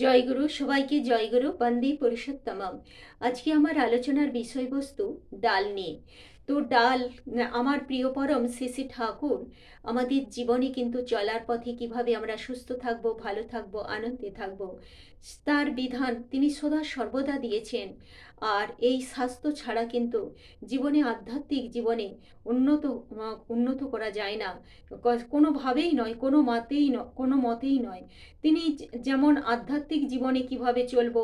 জয়গুরু, সবাইকে জয়গুরু, বন্দে পুরুষোত্তমম। আজকে আমার আলোচনার বিষয়বস্তু ডাল নিয়ে। তো ডাল, আমার প্রিয় পরম শ্রী ঠাকুর, আমাদের জীবনে কিন্তু চলার পথে কীভাবে আমরা সুস্থ থাকব, ভালো থাকব, আনন্দে থাকব তার বিধান তিনি সদা সর্বদা দিয়েছেন। আর এই স্বাস্থ্য ছাড়া কিন্তু জীবনে আধ্যাত্মিক জীবনে উন্নত উন্নত করা যায় না। কোনোভাবেই নয়, কোনো মতেই ন কোনো মতেই নয়। তিনি যেমন আধ্যাত্মিক জীবনে কীভাবে চলব,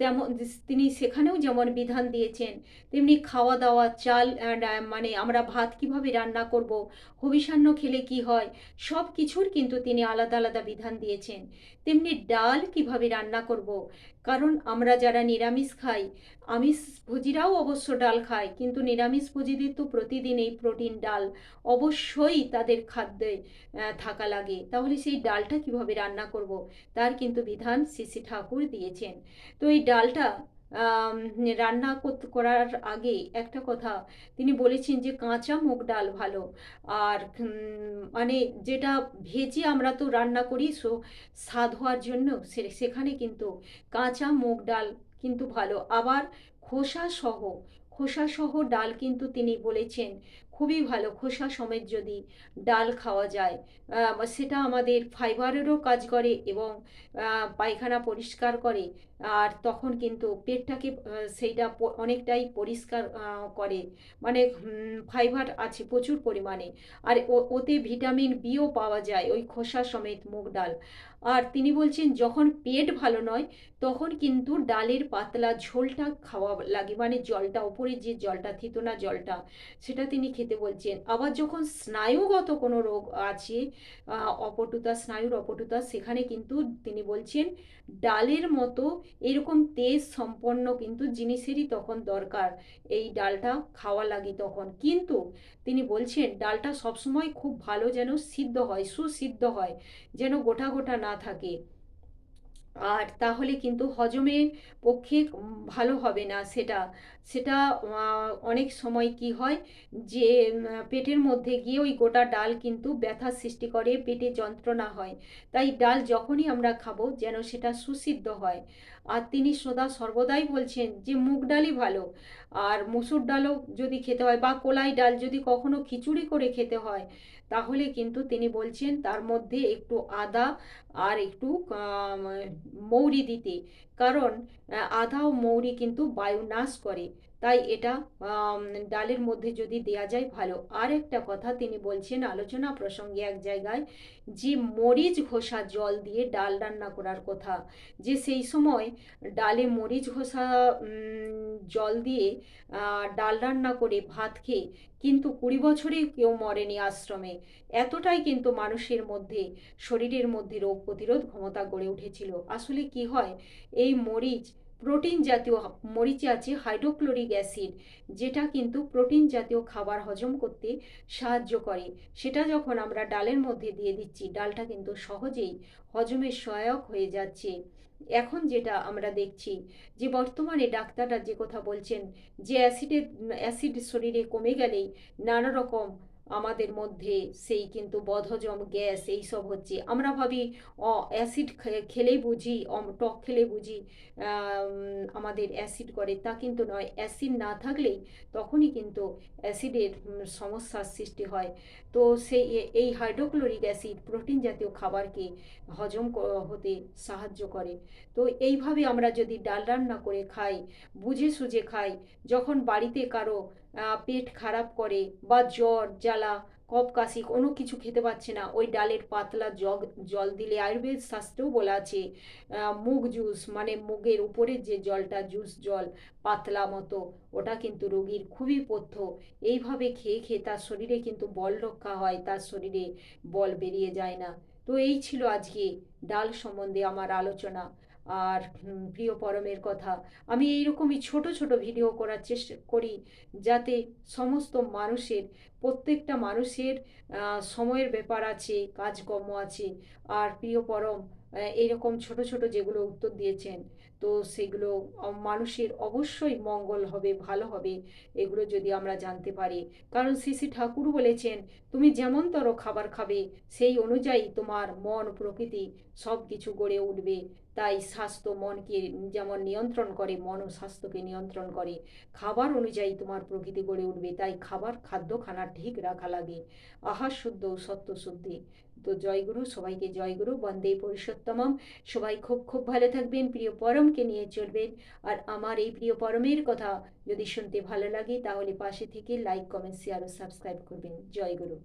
তেমন তিনি সেখানেও যেমন বিধান দিয়েছেন, তেমনি খাওয়া দাওয়া চাল মানে আমরা ভাত কীভাবে রান্না করব, হবিষান্ন খেলে কি হয় সব কিছুর কিন্তু তিনি আলাদা আলাদা বিধান দিয়েছেন। তেমনি ডাল কীভাবে রান্না করব। কারণ আমরা যারা নিরামিষ খাই, আমিষ ভোজিরাও অবশ্য ডাল খায়, কিন্তু নিরামিষ ভোজিদের তো প্রতিদিন এই প্রোটিন ডাল অবশ্যই তাদের খাদ্যে থাকা লাগে। তাহলে সেই ডালটা কীভাবে রান্না করব? তার কিন্তু বিধান শ্রী ঠাকুর দিয়েছেন। তো এই ডালটা রান্না করার আগে একটা কথা, তিনি বলেছেন যে কাঁচা মুগ ডাল ভালো। আর মানে যেটা ভেজে আমরা তো রান্না করি, সো স্বাদ হওয়ার জন্য সেখানে কিন্তু কাঁচা মুগ ডাল কিন্তু ভালো। আবার খোসা সহ খোসা সহ ডাল কিন্তু তিনি বলেছেন খুবই ভালো। খোসা সমেত যদি ডাল খাওয়া যায় সেটা আমাদের ফাইবারেরও কাজ করে এবং পায়খানা পরিষ্কার করে। আর তখন কিন্তু পেটটাকে সেইটা অনেকটাই পরিষ্কার করে। মানে ফাইবার আছে প্রচুর পরিমাণে। আর ওতে ভিটামিন বিও পাওয়া যায়, ওই খোসা সমেত মুগ ডাল। আর তিনি বলছেন, যখন পেট ভালো নয়, তখন কিন্তু ডালের পাতলা ঝোলটা খাওয়া লাগে। মানে জলটা, ওপরে যে জলটা, থিতনা জলটা, সেটা তিনি খেতে বলছেন। আবার যখন স্নায়ুগত কোনো রোগ আছে অপটুতা, স্নায়ুর অপটুতা, সেখানে কিন্তু তিনি বলছেন, ডালের মতো এরকম তেজ সম্পন্ন কিন্তু জিনিসেরই তখন দরকার এই ডালটা খাওয়া লাগে তখন। কিন্তু তিনি বলছেন, ডালটা সবসময় খুব ভালো যেন সিদ্ধ হয়, সুসিদ্ধ হয়, যেন গোটা গোটা না থাকে। আর তাহলে কিন্তু হজমের পক্ষে ভালো হবে না সেটা। সেটা অনেক সময় কি হয় যে পেটের মধ্যে গিয়ে ওই গোটা ডাল কিন্তু ব্যথা সৃষ্টি করে, পেটে যন্ত্রণা হয়। তাই ডাল যখনই আমরা খাব যেন সেটা সুসিদ্ধ হয়। আর তিনি সদা সর্বদাই বলছেন যে, মুগ ডালই ভালো। আর মুসুর ডালও যদি খেতে হয় বা কোলাই ডাল যদি কখনো খিচুড়ি করে খেতে হয়, তাহলে কিন্তু তিনি বলছেন তার মধ্যে একটু আদা আর একটু মৌরি দিতে। কারণ আদা ও মৌরি কিন্তু বায়ু নাশ করে। তাই এটা ডালের মধ্যে যদি দেয়া যায়, ভালো। আর একটা কথা তিনি বলছেন, আলোচনা প্রসঙ্গে এক জায়গায়, যে মরিচ ঘষা জল দিয়ে ডাল রান্না করার কথা, যে সেই সময় ডালে মরিচ ঘষা জল দিয়ে ডাল রান্না করে ভাত খেয়ে, কিন্তু কুড়ি বছরে কেউ মরেনি আশ্রমে। এতটাই কিন্তু মানুষের মধ্যে, শরীরের মধ্যে রোগ প্রতিরোধ ক্ষমতা গড়ে উঠেছিল। আসলে কি হয়, এই মরিচ প্রোটিন জাতীয় মরিচে আছে, হাইড্রোক্লোরিক অ্যাসিড, যেটা কিন্তু প্রোটিন জাতীয় খাবার হজম করতে সাহায্য করে। সেটা যখন আমরা ডালের মধ্যে দিয়ে দিচ্ছি, ডালটা কিন্তু সহজেই হজমের সহায়ক হয়ে যাচ্ছে। এখন যেটা আমরা দেখছি, যে বর্তমানে ডাক্তাররা যে কথা বলছেন, যে অ্যাসিডের অ্যাসিড শরীরে কমে গেলেই নানা রকম আমাদের মধ্যে সেই কিন্তু বধজম গ্যাস এই সব হচ্ছে। আমরা ভাবি অ্যাসিড খেলেই বুঝি টক খেলে বুঝি আমাদের অ্যাসিড করে। তা কিন্তু নয়, অ্যাসিড না থাকলেই তখনই কিন্তু অ্যাসিডের সমস্যার সৃষ্টি হয়। তো সেই এই হাইড্রোক্লোরিক অ্যাসিড প্রোটিন জাতীয় খাবারকে হজম হতে সাহায্য করে। তো এইভাবে আমরা যদি ডাল রান্না করে খাই, বুঝে সুঝে খাই, যখন বাড়িতে কারও পেট খারাপ করে বা জ্বর জ্বালা কফ কাশি, কোনো কিছু খেতে পাচ্ছে না। ওই ডালের পাতলা জগ, জল দিলে আয়ুর্বেদ শাস্ত্রেও বলা আছে মুগ জুস মানে মুগের উপরের যে জলটা, জুস জল, পাতলা মতো, ওটা কিন্তু রোগীর খুবই পথ্য। এইভাবে খেয়ে খেয়ে তার শরীরে কিন্তু বল রক্ষা হয়, তার শরীরে বল বেরিয়ে যায় না। তো এই ছিল আজকে ডাল সম্বন্ধে আমার আলোচনা। আর প্রিয় পরমের কথা। আমি এইরকমই ছোট ছোট ভিডিও করার চেষ্টা করি যাতে সমস্ত মানুষের, প্রত্যেকটা মানুষের সময়ের ব্যাপার আছে, কাজকর্ম আছে। আর প্রিয় পরম এইরকম ছোট ছোট যেগুলো উত্তর দিয়েছেন, তো সেগুলো মানুষের অবশ্যই মঙ্গল হবে, ভালো হবে, এগুলো যদি আমরা জানতে পারি। কারণ শ্রী শ্রী ঠাকুর বলেছেন, তুমি যেমনতর খাবার খাবে, সেই অনুযায়ী তোমার মন, প্রকৃতি সব কিছু গড়ে উঠবে। তাই স্বাস্থ্য মনকে যেমন নিয়ন্ত্রণ করে, মন ও স্বাস্থ্যকে নিয়ন্ত্রণ করে। খাবার অনুযায়ী তোমার প্রকৃতি গড়ে উঠবে, তাই খাবার খাদ্য খানা ঠিক রাখা লাগে। আহার শুদ্ধ সত্য শুদ্ধি। তো জয়গুরু সবাইকে জয়গুরু বন্দে পুরুষোত্তমম। সবাই খুব খুব ভালো থাকবেন, প্রিয় পরমকে নিয়ে চলবেন। আর আমার এই প্রিয় পরমের কথা যদি শুনতে ভালো লাগে, তাহলে পাশে থেকে লাইক কমেন্ট শেয়ার ও সাবস্ক্রাইব করবেন। জয় গুরু।